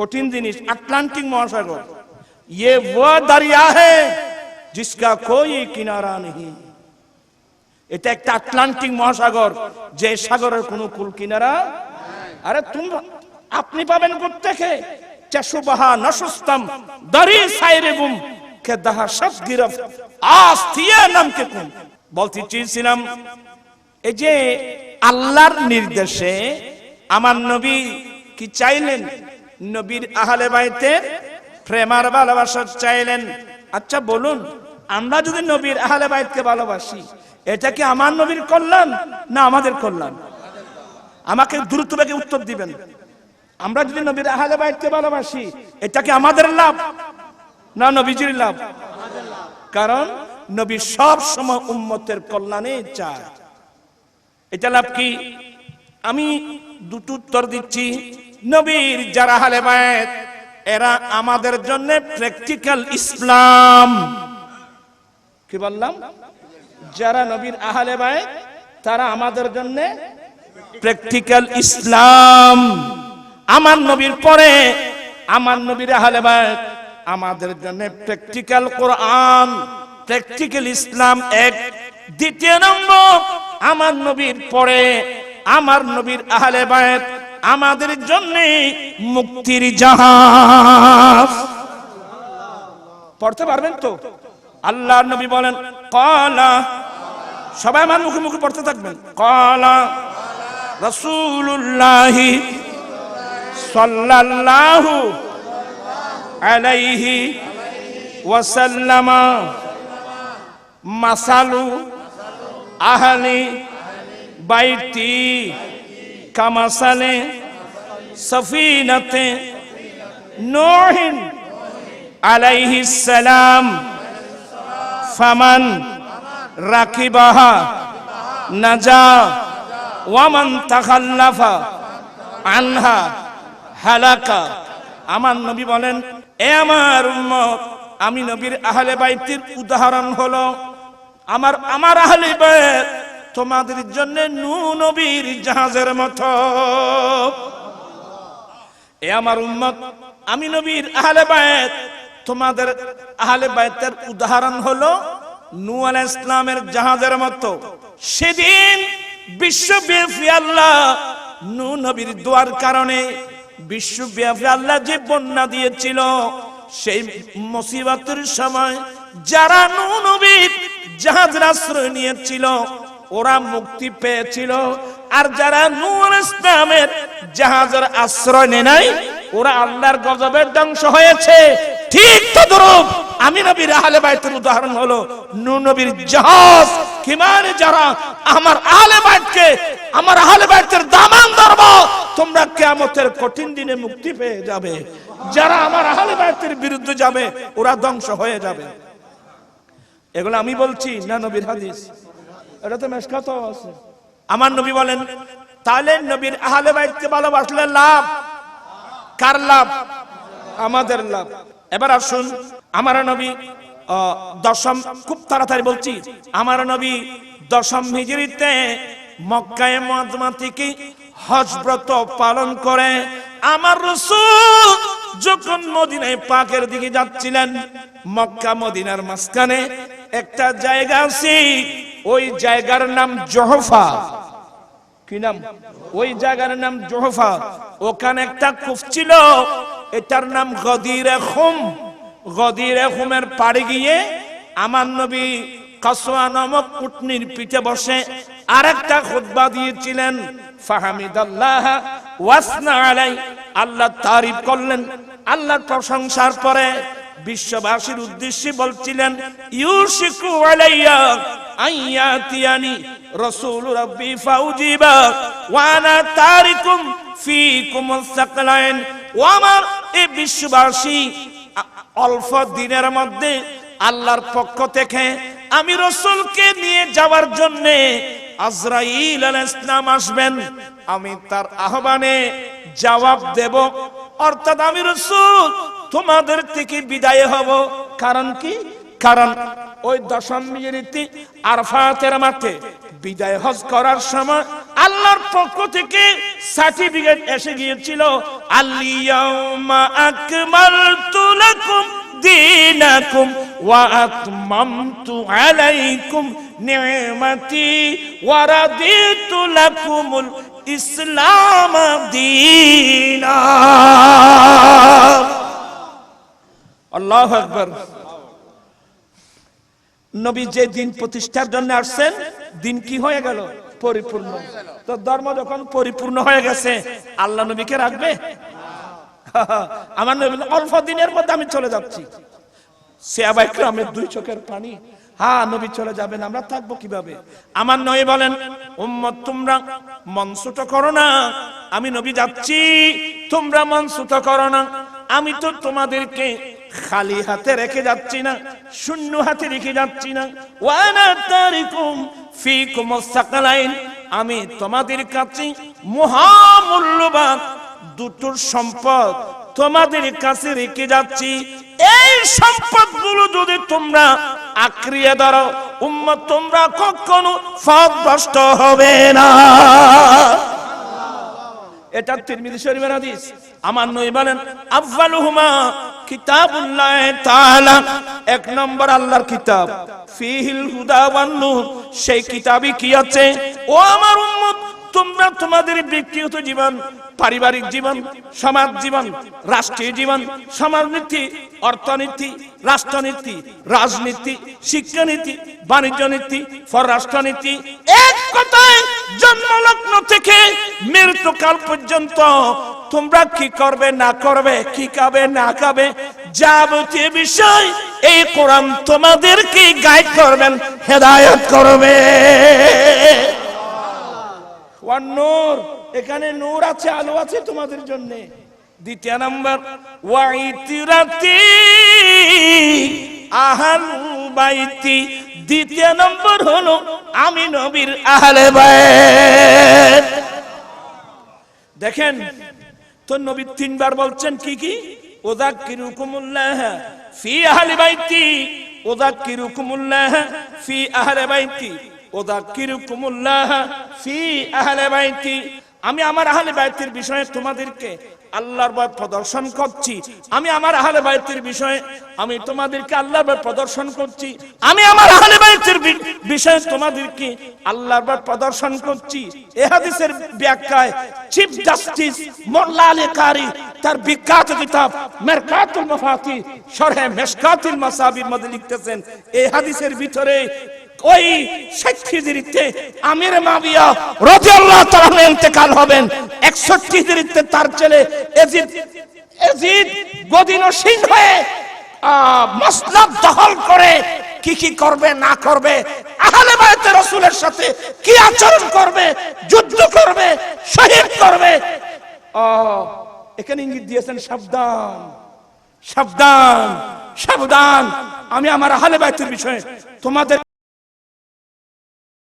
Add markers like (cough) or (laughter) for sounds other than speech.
कठिन जिनिस अटलांटिक महासागर ये वो दरिया है जिसका कोई किनारा नहीं এটা একটা আটলান্টিক মহাসাগর যে সাগরের কোনো কুল কিনারা আরে তুমি আপনি পাবেন কোত্থেকে চাষুবাহা নসস্তম দরি সাইরেগুম কে দাহা সব গিরফ আস্তিয়া নাম কে কোন বলতে চেয়েছিলাম এই যে আল্লাহর নির্দেশে আমার নবী কি চাইলেন নবীর আহলে বাইতে প্রেমার ভালোবাসা চাইলেন। আচ্ছা বলুন, আমরা যদি নবীর আহলে বাইতকে ভালোবাসি, এটা কি আমার নবীর কল্যাণ না আমাদের কল্যাণ? আমাকে দ্রুতভাবে উত্তর দিবেন। আমরা যদি নবীর আহলে বাইতকে ভালোবাসি, এটা কি আমাদের লাভ না নবীজির লাভ? কারণ নবী সব সময় উম্মতের কল্যাণে চায়। এটা লাভ কি? আমি দুটো উত্তর দিচ্ছি। নবীর যারা হালে বায়েত এরা আমাদের জন্য প্র্যাকটিক্যাল ইসলাম কি বললাম? যারা নবীর আহলে বায়েত তারা আমাদের জন্য প্র্যাকটিক্যাল ইসলাম আমার নবীর পরে আমার নবীর আহলে বায়েত আমাদের জন্য প্র্যাকটিক্যাল কোরআন প্র্যাকটিক্যাল ইসলাম এক। দ্বিতীয় নম্বর, আমার নবীর পরে আমার নবীর আহলে বায়েত আমাদের জন্য মুক্তির জাহাজ। পড়তে পারবেন তো? আল্লাহর নবী বলেন, কলা। সবাই আমার মুখে মুখে পড়তে থাকবেন। কলা। রসুল্লাহি সাল্লাল্লাহু আলাইহি ওয়াসাল্লামা মাসালু আহলি বাইতি কামাসালে সফিনতে নোহিন আলাইহিস সালাম ফামান রাকিবাহা নাজা ওয়ামান তাখাল্লাফা আনহা হালাকা। আমার নবী বলেন, এ আমার উম্মত, আমি নবীর আহলে বাইতির উদাহরণ হলো, আমার আমার আহলে বাইত তোমাদের জন্য নু নবীর জাহাজের মতো। এ আমার উম্মত, আমি নবীর আহলে বাইত। তোমাদের আহলে বাইতের উদাহরণ হলো নূ আলাইহিস ইসলামের জাহাজের মতো। সেদিন বিশ্বব্যাপী আল্লাহ নূ নবীর দোয়ার কারণে বিশ্বব্যাপী আল্লাহ যে বন্যা দিয়েছিল, সেই মুসিবতের সময় যারা নূ নবীর জাহাজের আশ্রয় নিয়েছিল ওরা মুক্তি পেয়েছিল। আর যারা নূর ইসলামের জাহাজের আশ্রয় নেয় নাই, ওরা আল্লাহর গজবের ধ্বংস হয়েছে। ঠিক তো ধরুন আমি নবীর আহলে বাইতের উদাহরণ হলো নূ নবীর জাহাজ কিমানে যারা আমার আহলে বাইতকে, আমার আহলে বাইতের দামান ধরব, তোমরা কিয়ামতের কঠিন দিনে মুক্তি পেয়ে যাবে। যারা আমার আহলে বাইতের বিরুদ্ধে যাবে, ওরা ধ্বংস হয়ে যাবে। এগুলো আমি বলছি না নবীর হাদিস। এটা তো মেশকাত আছে। আমার নবী বলেন, তাহলে নবীর আহলে বাইতকে ভালোবাসলে লাভ? কার লাভ? আমাদের লাভ। এবার আসুন, আমার নবী দশম, খুব তাড়াতাড়ি বলছি, আমার নবী দশম হিজরিতে মক্কায় মজমা থেকে হজ ব্রত পালন করে। আমার রসুল যখন মদিনায় পাকের দিকে যাচ্ছিলেন, মক্কা মদিনার মাঝখানে একটা জায়গা আছে ওই জায়গার নাম জহফা। কি নাম? ওই জায়গার নাম জোহফা। ওখানে একটা কূপ ছিল, এটার নাম গদিরে খুম। গদিরে খুমের পাড়ে গিয়ে আমার নবী কাসোয়া নামক উটনির পিঠে বসে আরেকটা দিয়েছিলেন ওয়াসনা আলাই। আল্লাহ তারিফ করলেন। আল্লাহর প্রশংসার পরে বিশ্ববাসীর উদ্দেশ্যে বলছিলেন, ইউশিকু আলাইয়া। আইয়াতিয়ানি রাসূল রাব্বি ফাউজিবা ওয়া আনা তারিকুম ফিকুম সাকলাইন ও আমার এই বিশ্ববাসী, অল্প দিনের মধ্যে আল্লাহর পক্ষ থেকে আমি রসুলকে নিয়ে যাওয়ার জন্য আজরাইল আলাইহিস সালাম আসবেন। আমি তার আহ্বানে জবাব দেব, অর্থাৎ আমি রসুল তোমাদের থেকে বিদায় হব। কারণ কি? কারণ ওই দশম মিনিটি আরফাতের মাঠে বিদায় হজ করার সময় আল্লাহর পক্ষ থেকে সার্টিফিকেট এসে গিয়েছিল আল্লিয়াউমা আকমালতু লাকুম দীনাকুম ওয়া আতমামতু আলাইকুম নি'মাতি ওয়া রাদিতু লাকুমুল ইসলাম দীনা। আল্লাহু আকবার। নবী যে দিন প্রতিষ্ঠার জন্য আসছেন, দিন কি হয়ে গেল? পরিপূর্ণ। তো ধর্ম যখন পরিপূর্ণ হয়ে গেছে, আল্লাহ নবীকে রাখবে? (laughs) আমার নবী অল্প দিনের মধ্যে আমি চলে যাচ্ছি। গ্রামের দুই চোখের পানি। নবী চলে যাবেন, আমরা থাকব কীভাবে? আমার নবী বলেন, উম্মত, তোমরা মন ছোট করো না। আমি নবী যাচ্ছি, তোমরা মন ছোট করো না। আমি তো তোমাদেরকে খালি হাতে রেখে যাচ্ছি না। শূন্য হাতে রেখে যাচ্ছি না। আমি তোমাদের কাছে মহামূল্যবান দুটোর সম্পদ তোমাদের কাছে রেখে যাচ্ছি। এই সম্পদগুলো যদি তোমরা আক্রিয়া ধরো, উম্মত তোমরা কখনো পথভ্রষ্ট হবে না। এটা তিরমিজি শরীফের হাদিস। আমার নই বলেন আফজালুহুমা কিতাবুল্লাহ তাআলা, এক নম্বর আল্লাহর কিতাব। ফিহিল হুদা ওয়ান নূর, সেই কিতাবে কি আছে? ও আমার উম্মত তোমরা তোমাদের ব্যক্তিগত জীবন, পারিবারিক জীবন, সমাজ জীবন, রাষ্ট্রীয় জীবন, সমাজনীতি, অর্থনীতি, রাষ্ট্রনীতি, রাজনীতি, শিক্ষানীতি বাণিজ্য নীতি পররাষ্ট্রনীতি, এক কথায় জন্মলগ্ন থেকে মৃত্যুকাল পর্যন্ত তোমরা কি করবে, না করবে, কি খাবে, না খাবে, যাবতীয় বিষয় এই কোরআন তোমাদেরকে গাইড করবেন, হেদায়ত করবে। নূর, এখানে নূর আছে, আলো আছে তোমাদের জন্য। দ্বিতীয় নাম্বার, ওয়াইতিরাতি আহলু বাইতি। দ্বিতীয় নম্বর হলো, আমি নবীর আহলে বাইত। দেখেন, তো নবী তিনবার বলছেন কি কি? ওযাক্কিরুকুমুল্লাহ ফি আহলি বাইতি, ওযাক্কিরুকুমুল্লাহ ফি আহলি বাইতি। আমি আমার আহলে বাইতের বিষয়ে তোমাদেরকে আল্লাহর ভয় প্রদর্শন করছি। আমি আমার আহলে বাইতের বিষয়ে, আমি তোমাদেরকে আল্লাহর ভয় প্রদর্শন করছি। আমি আমার আহলে বাইতের বিষয়ে তোমাদেরকে আল্লাহর ভয় প্রদর্শন করছি। এ হাদিসের ব্যাখ্যায় চিফ জাস্টিস মোল্লা আলী কারি তার বিখ্যাত কিতাব মেরকাতুল মাফাতি শরহে মেশকাতুল মাসাবির মধ্যে লিখতেছেন এই হাদিসের ভিতরে ওই ষাটটি হিজরিতে আমির মাবিয়া ইন্তেকাল হবেন। 61 হিজরিতে তার ছেলে এজিদ এজিদ হয়ে মসনদ দখল করে কি কি করবে, না করবে, আহলে বায়তে রাসূলের সাথে কি আচরণ করবে, যুদ্ধ করবে, শহীদ করবে। এখানে ইঙ্গিত দিয়েছেন সাবধান সাবধান সাবধান। আমি আমার আহলে বাইতের বিষয়ে তোমাদের